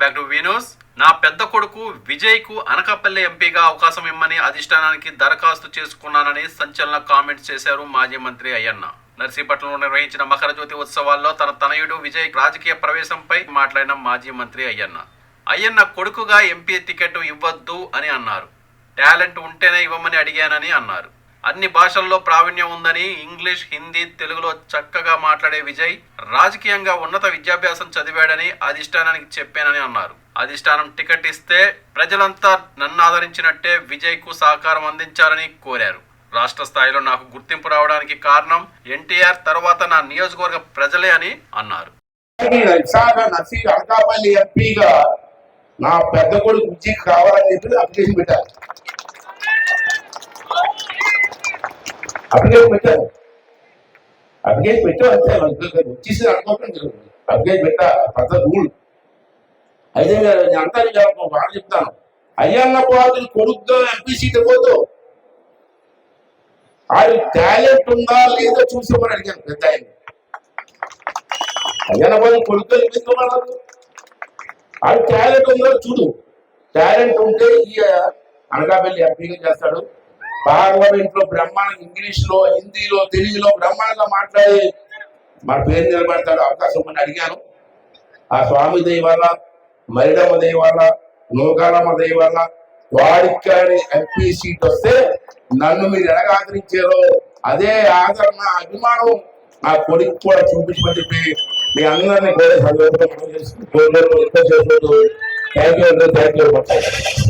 Welcome back to వీనోస్. నా పెద్ద కొడుకు విజయ్కు అనకాపల్లి ఎంపీగా అవకాశం ఇమ్మని అధిష్టానానికి దరఖాస్తు చేసుకున్నానని సంచలన కామెంట్స్ చేశారు మాజీ మంత్రి అయ్యన్న. నర్సీపట్నంలో నిర్వహించిన మకర జ్యోతి ఉత్సవాల్లో తన తనయుడు విజయ్ రాజకీయ ప్రవేశంపై మాట్లాడిన మాజీ మంత్రి అయ్యన్న. అయ్యన్న కొడుకుగా ఎంపీ టికెట్ ఇవ్వద్దు అని అన్నారు. టాలెంట్ ఉంటేనే ఇవ్వమని అడిగానని అన్నారు. అన్ని భాషల్లో ప్రావీణ్యం ఉందని ఇంగ్లీష్ హిందీ తెలుగులో చక్కగా మాట్లాడే విజయ్ రాజకీయంగా ఉన్నత విద్యాభ్యాసం చదివాడని అధిష్టానానికి చెప్పానని అన్నారు. అధిష్టానం టికెట్ ఇస్తే ప్రజలంతా నన్ను ఆదరించినట్టే విజయ్కు సహకారం అందించాలని కోరారు. రాష్ట్ర స్థాయిలో నాకు గుర్తింపు రావడానికి కారణం ఎన్టీఆర్ తర్వాత నా నియోజకవర్గ ప్రజలే అని అన్నారు. నా పెద్ద కొడుకు విజయ్ కావాలని చెప్పి అప్లికేషన్ పెట్టారు. అప్లికేషన్ పెట్టారు అప్లికేషన్ పెట్టారు అంతే మనకి వచ్చేసి అనుకోవటం అప్లికేషన్ పెట్టా పెద్ద రూల్ అయితే నేను నేను అంతా చెప్తాను. అయ్యన్న బాబుని కొడుకుగా ఎంపీ సీట్ ఇవ్వద్దు ఆడి టాలెంట్ ఉందా లేదో చూసేమని అడిగాను పెద్ద ఆయన. అయ్యన్న బాబు కొడుకుగా ఎందుకు ఆడి టాలెంట్ ఉందో చూడు. టాలెంట్ ఉంటే ఈ అనకాపల్లి ఎంపీగా చేస్తాడు. పార్లమెంట్లో బ్రహ్మాండ ఇంగ్లీష్లో హిందీలో తెలుగులో బ్రహ్మాండంగా మాట్లాడి మా పేరు నిలబడతాడు అవకాశం అని అడిగాను. ఆ స్వామి దయ మరిడమ్మ దయ నూకాలమ్మ దయ వాడికి కానీ ఎంపీ సీట్ వస్తే నన్ను మీరు ఎలాగ ఆదరించారో అదే ఆదరణ అభిమానం నా కొడుకు కూడా చూపించమని చెప్పి మీ అందరినీ కూడా థ్యాంక్ యూ థ్యాంక్ యూ